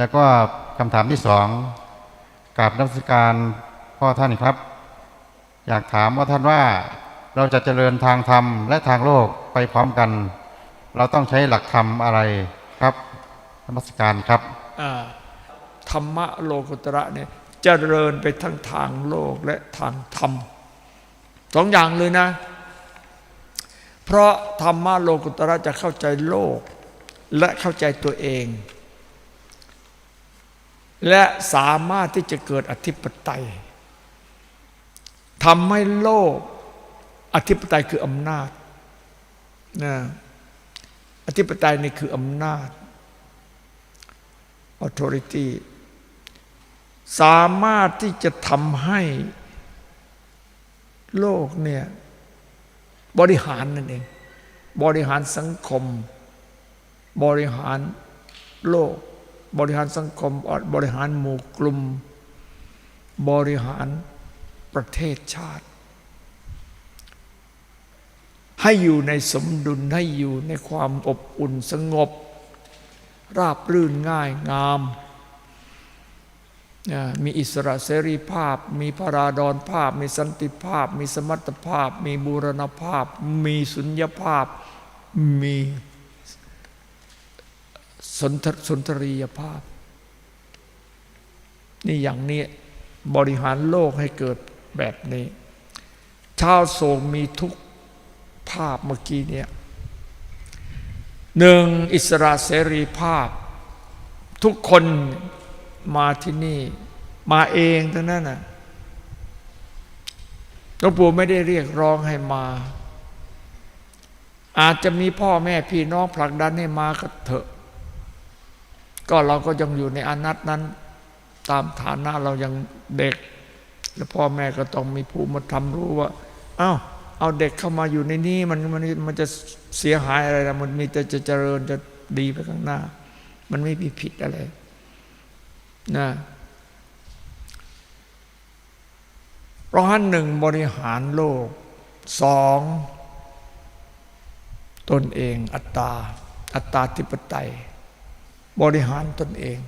แล้วก็คำถามที่สองกราบนักสการพ่อท่านครับ อยากถามว่าท่านว่าเราจะเจริญทางธรรมและทางโลกไปพร้อมกัน เราต้องใช้หลักธรรมอะไรครับนมัสการครับธรรมะโลกุตระเนี่ยเจริญไปทั้งทางโลกและทางธรรมสองอย่างเลยนะ เพราะธรรมะโลกุตระจะเข้าใจโลก และเข้าใจตัวเอง และสามารถที่จะเกิดอธิปไตยทำให้โลก อธิปไตยคืออำนาจนะอธิปไตยนี่คืออำนาจ authority สามารถที่จะทำให้โลกเนี่ยบริหารนั่นเอง บริหารสังคม บริหารโลก บริหารสังคมบริหารหมู่กลุ่ม บริหารประเทศชาติ ให้อยู่ในสมดุลให้อยู่ในความอบอุ่นสงบ ราบรื่นง่ายงาม มีอิสระเสรีภาพ มีพราดอนภาพ มีสันติภาพ มีสมรรถภาพ มีบูรณภาพ มีสุญญภาพมี สนทสนทรียภาพ นี่อย่างนี้บริหารโลกให้เกิดแบบนี้ ชาวโศกมีทุกภาพเมื่อกี้เนี่ยหนึ่งอิสระเสรีภาพ ทุกคนมาที่นี่ มาเองทั้งนั้นน่ะหลวงปู่ไม่ได้เรียกร้องให้มา อาจจะมีพ่อแม่พี่น้องผลักดันให้มาก็เถอะ ก็เราก็ยังอยู่ในอนัตนั้น ตามฐานะเรายังเด็ก แล้วพ่อแม่ก็ต้องมีผู้มาทำรู้ว่าเอ้าเอาเด็กเข้ามาอยู่ในนี้มันมันมันจะเสียหายอะไรนะมันมีแต่จะเจริญจะดีไปข้างหน้า มันไม่มีผิดอะไรนะเพราะฉะนั้นหนึ่งบริหารโลกสองตนเองอัตตา อัตตาธิปไตย บริหารตนเอง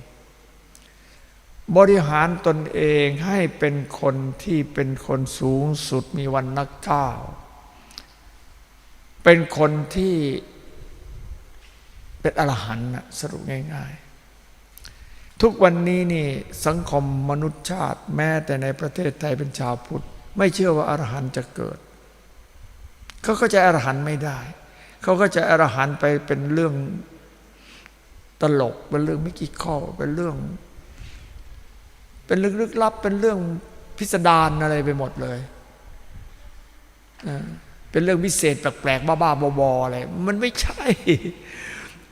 บริหารตนเองให้เป็นคนที่เป็นคนสูงสุดมีวันนักก้าวเป็นคนที่เป็นอรหันต์สรุปง่ายๆ ทุกวันนี้นี่สังคมมนุษยชาติแม้แต่ในประเทศไทยเป็นชาวพุทธ ไม่เชื่อว่าอรหันต์จะเกิด เขาก็จะอรหันต์ไม่ได้ เขาก็จะอรหันต์ไปเป็นเรื่อง ตลกเป็นเรื่องไม่กี่ข้อเป็นเรื่อง เป็นเรื่องลึกลับ เป็นเรื่องพิสดารอะไรไปหมดเลยเป็นเรื่องพิเศษแปลกๆบ้าๆบอๆอะไรมันไม่ใช่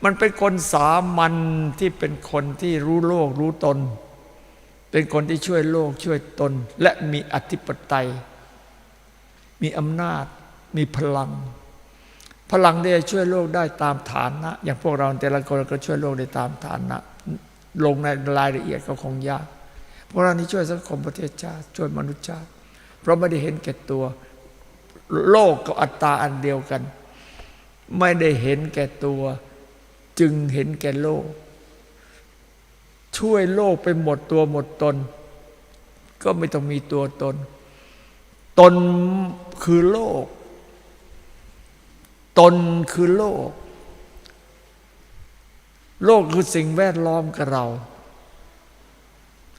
มันเป็นคนสามัญที่เป็นคนที่รู้โลกรู้ตน เป็นคนที่ช่วยโลกช่วยตน และมีอธิปไตย มีอำนาจ มีพลัง พลังที่จะช่วยโลกได้ตามฐานะ อย่างพวกเราแต่ละคนก็ช่วยโลกได้ตามฐานะ ลงในรายละเอียดก็คงยากพวกเรานี้ช่วยสังคมประเทศชาติช่วยมนุษยชาติ เพราะไม่ได้เห็นแก่ตัว โลกกับอัตตาอันเดียวกัน ไม่ได้เห็นแก่ตัว จึงเห็นแก่โลก ช่วยโลกไปหมดตัวหมดตน ก็ไม่ต้องมีตัวตน ตนคือโลก ตนคือโลก โลกคือสิ่งแวดล้อมกับเรา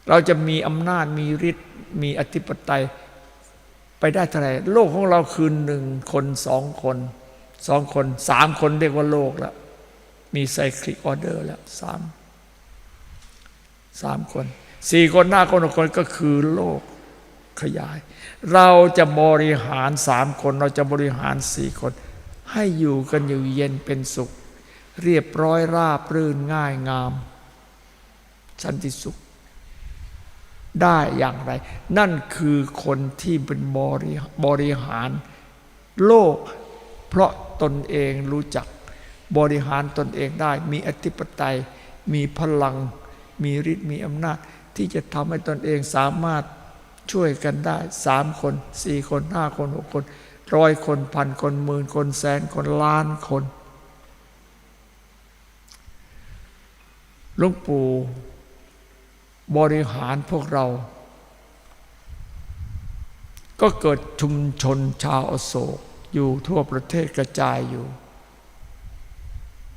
เราจะมีอำนาจมีฤทธิ์มีอธิปไตยไปได้เท่าไหร่โลกของเราคือหนึ่งคนสองคนสองคนสามคนเรียกว่าโลกแล้วมีไซคลิกออเดอร์แล้วสามสามคนสี่คนหน้าคนหกคนก็คือโลกขยาย เราจะบริหารสามคน เราจะบริหารสี่คน ให้อยู่กันอยู่เย็นเป็นสุข เรียบร้อยราบรื่นง่ายงาม สันติสุข ได้อย่างไร นั่นคือคนที่เป็นบริบริหาร โลก เพราะตนเองรู้จักบริหารตนเองได้ มีอธิปไตย มีพลัง มีฤทธิ์มีอำนาจ ที่จะทำให้ตนเองสามารถช่วยกันได้สามคนสี่คนห้าคนหกคน ร้อยคนพันคนหมื่นคนแสนคนล้านคนลวงปู่บริหารพวกเรา ก็เกิดชุมชนชาวอโศกอยู่ทั่วประเทศกระจายอยู่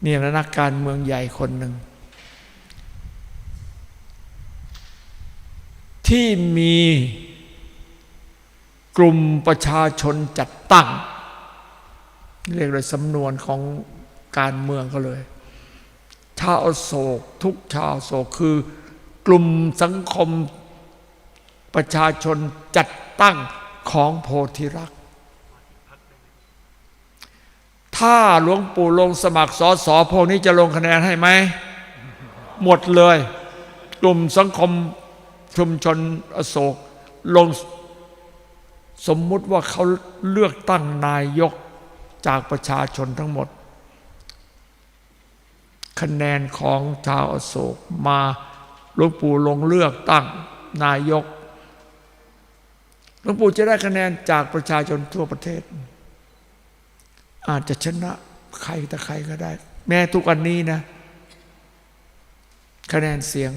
นี่แหละนักการเมืองใหญ่คนหนึ่ง ที่มี กลุ่มประชาชนจัดตั้ง เรียกเลยสำนวนของการเมืองก็เลย ชาวโศกทุกชาวโศกคือกลุ่มสังคมประชาชนจัดตั้งของโพธิรักษ์ถ้าหลวงปู่ลงสมัครสอสอพวกนี้จะลงคะแนนให้ไหม หมดเลย กลุ่มสังคมชุมชนอโศกลง สมมุติว่าเขาเลือกตั้งนายกจากประชาชนทั้งหมด คะแนนของชาวอโศกมาหลวงปู่ลงเลือกตั้งนายกหลวงปู่จะได้คะแนนจากประชาชนทั่วประเทศ อาจจะชนะใครแต่ใครก็ได้ แม้ทุกวันนี้นะ คะแนนเสียง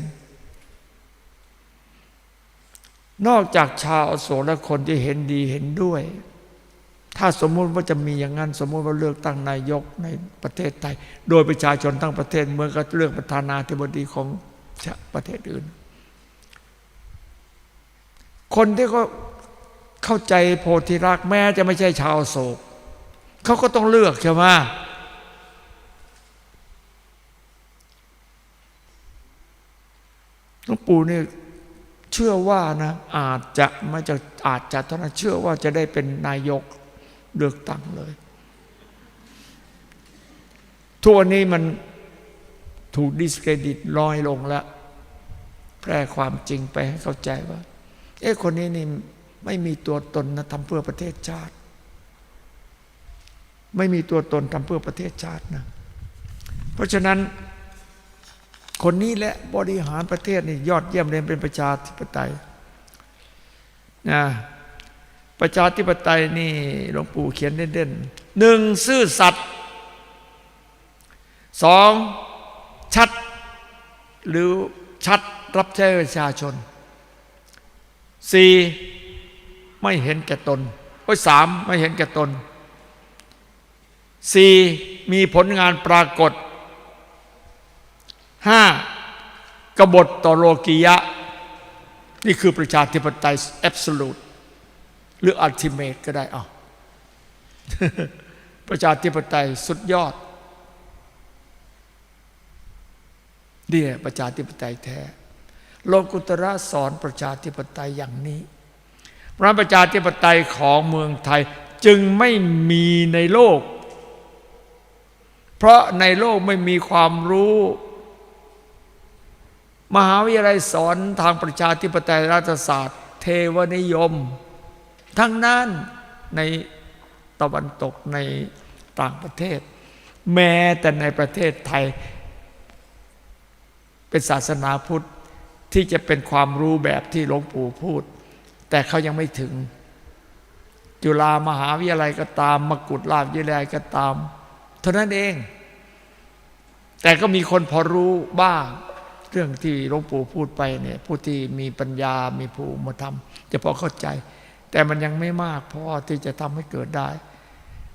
นอกจากชาวอโศกและคนที่เห็นดีเห็นด้วย ถ้าสมมุติว่าจะมีอย่างนั้นสมมุติว่าเลือกตั้งนายกในประเทศไทย โดยประชาชนทั้งประเทศเมือนกับเลือกประธานาธิบดีของประเทศอื่น คนที่เขาเข้าใจโพธิรักแม้จะไม่ใช่ชาวโศกเขาก็ต้องเลือกใช่ไหมหลวงปู่นี่ เชื่อว่านะอาจจะไม่จะอาจจะเท่านั้นเชื่อว่าจะได้เป็นนายกเลือกตั้งเลยทุกวันนี้มันถูกดิสเครดิตลอยลงแล้วแพร่ความจริงไปให้เข้าใจว่าเอ๊ะคนนี้นี่ไม่มีตัวตนนะทำเพื่อประเทศชาติ ไม่มีตัวตนทำเพื่อประเทศชาตินะ เพราะฉะนั้น คนนี้แหละบริหารประเทศนี่ยอดเยี่ยมเลยเป็นประชาธิปไตยนะประชาธิปไตยนี่หลวงปู่เขียนเด่นๆหนึ่งซื่อสัตย์สองชัด หรือชัดรับใช้ประชาชนสี่ไม่เห็นแก่ตนโอ้ยสามไม่เห็นแก่ตนสี่มีผลงานปรากฏ ห้ากบฏต่อโลกียะ นี่คือประชาธิปไตยแอบสูตหรืออัลติเมทก็ได้เอาประชาธิปไตยสุดยอดเนี่ยประชาธิปไตยแท้ โลกุตระสอนประชาธิปไตยอย่างนี้พระประชาธิปไตยของเมืองไทยจึงไม่มีในโลก เพราะในโลกไม่มีความรู้ มหาวิทยาลัยสอนทางประชาธิปไตยรัฐศาสตร์ เทวนิยม ทั้งนั้นในตะวันตกในต่างประเทศ แม้แต่ในประเทศไทย เป็นศาสนาพุทธที่จะเป็นความรู้แบบที่หลวงปู่พูด แต่เขายังไม่ถึง จุฬามหาวิทยาลัยก็ตาม มกุฎราชวิทยาลัยก็ตาม เท่านั้นเอง แต่ก็มีคนพอรู้บ้าง เรื่องที่หลวงปู่พูดไปเนี่ยผู้ที่มีปัญญา มีภูมิธรรมจะพอเข้าใจ แต่มันยังไม่มากพอที่จะทำให้เกิดได้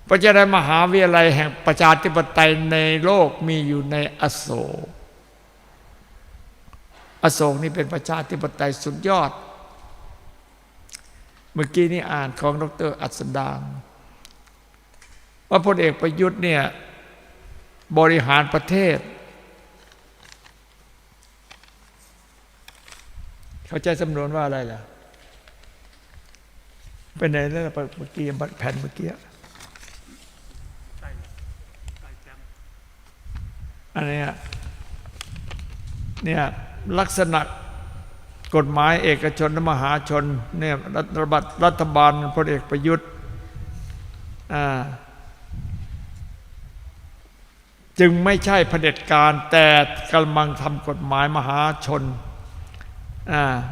เพราะฉะนั้นมหาวิทยาลัยแห่งประชาธิปไตยในโลกมีอยู่ในอโศกอโศกนี่เป็นประชาธิปไตยสุดยอด เมื่อกี้นี่อ่านของดรอัศดางว่าพลเอกประยุทธ์เนี่ยบริหารประเทศ เขาใจสำนวนว่าอะไรล่ะเป็นไหนแล้วเมื่อกี้แผ่นเมื่อกี้อันนี้เนี่ยลักษณะกฎหมายเอกชนและมหาชนเนี่ยรัฐบาลรัฐบาลพลเอกประยุทธ์จึงไม่ใช่เผด็จการแต่กำลังทำกฎหมายมหาชน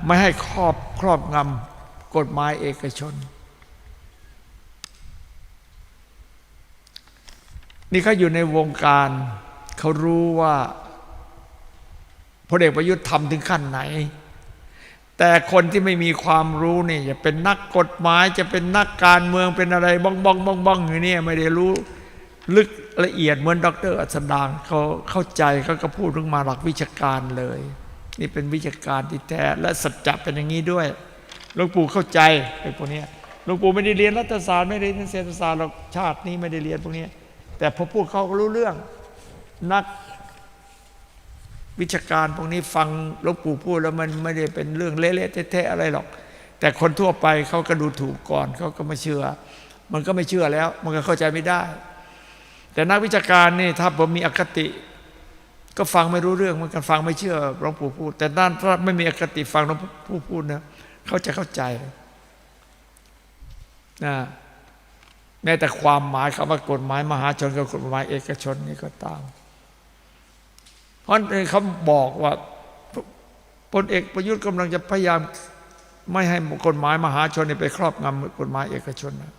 ไม่ให้ครอบครอบงำกฎหมายเอกชน นี่เขาอยู่ในวงการเขารู้ว่าพลเอกประยุทธ์ทำถึงขั้นไหน แต่คนที่ไม่มีความรู้นี่จะเป็นนักกฎหมายจะเป็นนักการเมืองเป็นอะไรบ้องบ้องบ้องบ้องอยู่เนี่ยไม่ได้รู้ลึกละเอียดเหมือนดรอัสดางเขาเข้าใจเขาก็พูดเรื่องมาหลักวิชาการเลย นี่เป็นวิชาการที่แท้และสัจจะเป็นอย่างนี้ด้วยหลวงปู่เข้าใจไอ้พวกนี้หลวงปู่ไม่ได้เรียนรัฐศาสตร์ไม่ได้เรียนเศรษฐศาสตร์หรอกชาตินี้ไม่ได้เรียนพวกนี้ แต่พอพูดเขาก็รู้เรื่อง นักวิชาการพวกนี้ฟังหลวงปู่พูดแล้วมันไม่ได้เป็นเรื่องเละๆเทะๆอะไรหรอก แต่คนทั่วไปเขาก็ดูถูกก่อนเขาก็ไม่เชื่อ มันก็ไม่เชื่อแล้ว มันก็เข้าใจไม่ได้ แต่นักวิชาการนี่ถ้าผมมีอคติ ก็ฟังไม่รู้เรื่องเหมือนกันฟังไม่เชื่อหลวงปู่พูด แต่ด้านถ้าไม่มีอคติฟังหลวงปู่พูดนะเขาจะเข้าใจนะแม้แต่ความหมายคำว่ากฎหมายมหาชนกับกฎหมายเอกชนนี่ก็ตาม เพราะเขาบอกว่าพลเอกประยุทธ์กำลังจะพยายามไม่ให้กฎหมายมหาชนไปครอบงำกฎหมายเอกชนนะ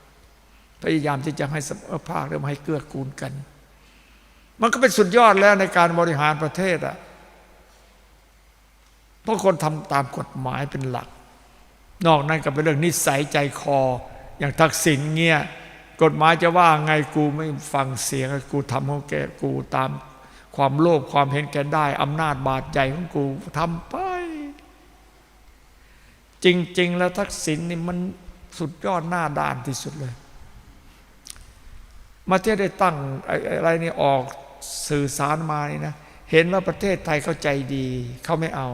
พยายามที่จะให้เสมอภาคหรือไม่ให้เกื้อกูลกัน มันก็เป็นสุดยอดแล้วในการบริหารประเทศอะเพราะคนทำตามกฎหมายเป็นหลัก นอกนั้นก็เป็นเรื่องนิสัยใจคอ อย่างทักษิณเงี้ยกฎหมายจะว่าไงกูไม่ฟังเสียงกูทำของแกกูตามความโลภความเห็นแก่ได้อำนาจบาดใหญ่ของกูทำไป จริง ๆ แล้วทักษิณนี่มันสุดยอดหน้าด้านที่สุดเลย มาที่ได้ตั้งอะไรนี่ออก สื่อสารมานี่นะ เห็นว่าประเทศไทยเข้าใจดี เขาไม่เอา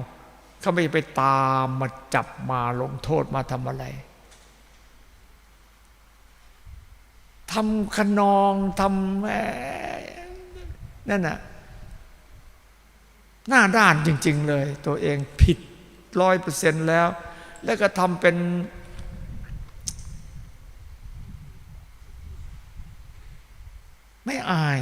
เขาไม่ไปตามมาจับมาลงโทษมาทำอะไรทำขนองทำนั่นน่ะหน้าด้านจริง ๆ เลย ตัวเองผิดร้อยเปอร์เซ็นต์แล้ว แล้วก็ทำเป็น ไม่อาย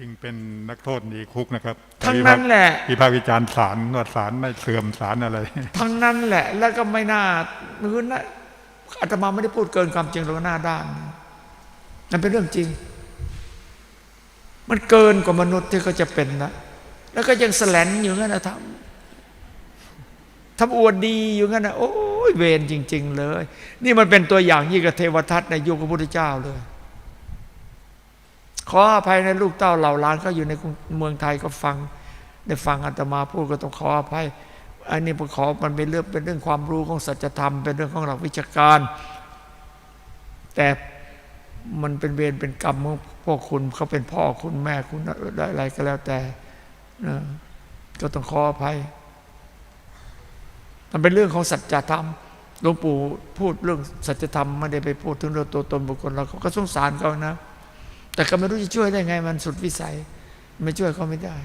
ริงเป็นนักโทษหนีคุกนะครับทั้งนั้นแหละวิพากษ์วิจารณ์ศาลว่าศาลไม่เสื่อมศาลอะไร ทั้งนั้นแหละ แล้วก็ไม่น่าคือน่าอาตมาไม่ได้พูดเกินความจริงหรอกหน้าด้านนั่นเป็นเรื่องจริง มันเกินกว่ามนุษย์ที่เขาจะเป็นนะแล้วก็ยังแสลนอยู่งั้นนะทำทำอวดดีอยู่งั้นนะโอ้ยเวรจริง ๆ เลย นี่มันเป็นตัวอย่างยิ่งกับเทวทัตในยุคพระพุทธเจ้าเลย ขออภัยในลูกเต้าเหล่าล้านเขาอยู่ในเมืองไทยก็ฟังได้ฟังอาตมาพูดก็ต้องขออภัยอันนี้ผมขอมันเป็นเรื่องเป็นเรื่องความรู้ของสัจธรรม เป็นเรื่องของหลักวิชาการ แต่มันเป็นเวรเป็นกรรมของพวกคุณเขาเป็นพ่อคุณแม่คุณอะไรก็แล้วแต่นะก็ต้องขออภัย มันเป็นเรื่องของสัจธรรมหลวงปู่พูดเรื่องสัจธรรมไม่ได้ไปพูดถึงเรื่องตัวตนบุคคลเราก็สงสารเขานะ แต่ก็ไม่รู้จะช่วยได้ไง มันสุดวิสัย ไม่ช่วยเขาไม่ได้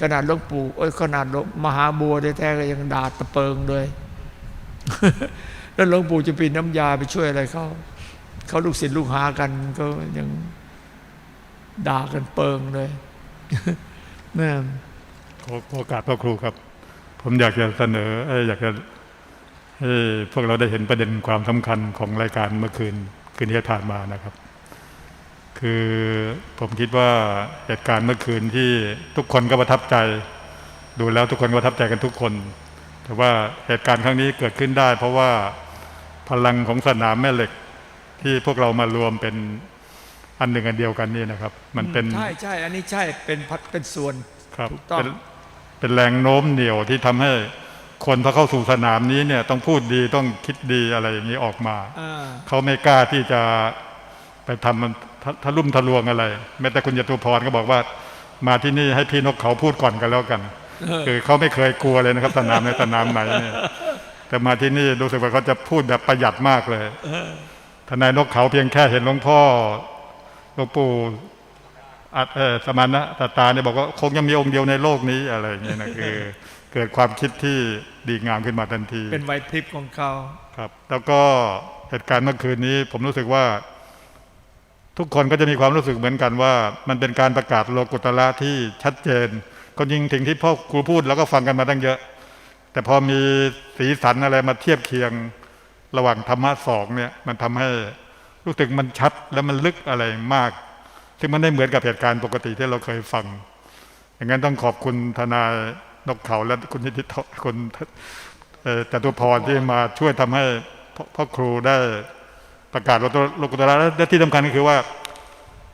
ขนาดหลวงปู่โอ้ยขนาดหลวงมหาบัวแท้ๆก็ยังด่าตะเปิงเลย แล้วหลวงปู่จะปีนน้ำยาไปช่วยอะไรเขาเขาลูกศิษย์ลูกหากันก็ยังด่ากันเปิงเลยนั่นขอโอกาสพ่อครูครับ ผมอยากจะเสนออ้ยอยากจะให้พวกเราได้เห็นประเด็นความสำคัญของรายการเมื่อคืน คืนที่ผ่านมานะครับ คือผมคิดว่าเหตุการณ์เมื่อคืนที่ทุกคนก็ประทับใจ ดูแล้วทุกคนก็ประทับใจกันทุกคน แต่ว่าเหตุการณ์ครั้งนี้เกิดขึ้นได้ เพราะว่าพลังของสนามแม่เหล็กที่พวกเรามารวมเป็นอันหนึ่งอันเดียวกันนี่นะครับ มันเป็นใช่ใช่อันนี้ใช่เป็นพัดเป็นส่วนครับถูกต้องเป็นเป็นแรงโน้มเหนี่ยวที่ทำให้คนพอเข้าสู่สนามนี้เนี่ยต้องพูดดีต้องคิดดีอะไรอย่างนี้ออกมาอ่าเขาไม่กล้าที่จะไปทำมัน ทะทะลุ่มทะลวงอะไร แม้แต่คุณยตุพรก็บอกว่า มาที่นี่ให้พี่นกเขาพูดก่อนกันแล้วกัน คือเขาไม่เคยกลัวเลยนะครับสนามในสนามไหนเนี่ยแต่มาที่นี่รู้สึกว่าเขาจะพูดแบบประหยัดมากเลยทนายนกเขาเพียงแค่เห็นหลวงพ่อหลวงปู่อัดเออสมณะตาตาเนี่ยบอกว่าคงยังมีองค์เดียวในโลกนี้อะไรอย่างเงี้ยนะคือเกิดความคิดที่ดีงามขึ้นมาทันที เป็นไหวพริบของเขาครับ แล้วก็เหตุการณ์เมื่อคืนนี้ ผมรู้สึกว่า ทุกคนก็จะมีความรู้สึกเหมือนกันว่า มันเป็นการประกาศโลกุตละที่ชัดเจนก็ยิงถึงที่พ่อครูพูดแล้วก็ฟังกันมาตั้งเยอะ แต่พอมีสีสันอะไรมาเทียบเคียงระหว่างธรรมะสองเนี่ยมันทำให้รู้สึกมันชัดและมันลึกอะไรมาก ซึ่งมันไม่เหมือนกับเหตุการณ์ปกติที่เราเคยฟัง อย่างนั้นต้องขอบคุณทนายนกเขาและคุณนิติคุณจตุพรที่มาช่วยทำให้พ่อครูได้ ประกาศโลกุตระและที่สำคัญก็คือว่า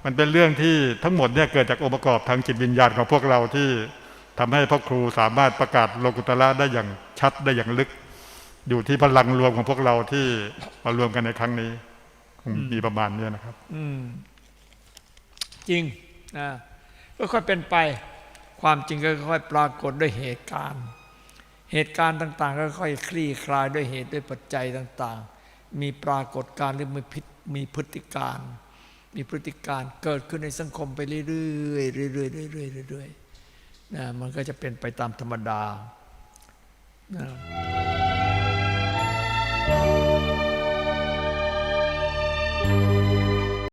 มันเป็นเรื่องที่ทั้งหมดเนี่ยเกิดจากองค์ประกอบทางจิตวิญญาณของพวกเราที่ทำให้พ่อครูสามารถประกาศโลกุตระได้อย่างชัดได้อย่างลึก อยู่ที่พลังรวมของพวกเราที่มารวมกันในครั้งนี้คงมีประมาณนี้นะครับ อืจริงนะก็ค่อยเป็นไป ความจริงก็ค่อยปรากฏด้วยเหตุการณ์ เหตุการณ์ต่าง ๆ ก็ค่อยคลี่คลายด้วยเหตุด้วยปัจจัยต่าง ๆ มีปรากฏการณ์หรือมีพิษมีพฤติการ มีพฤติการเกิดขึ้นในสังคมไปเรื่อยๆเรื่อยๆเรื่อยๆเรื่อยๆนะมันก็จะเป็นไปตามธรรมดานะ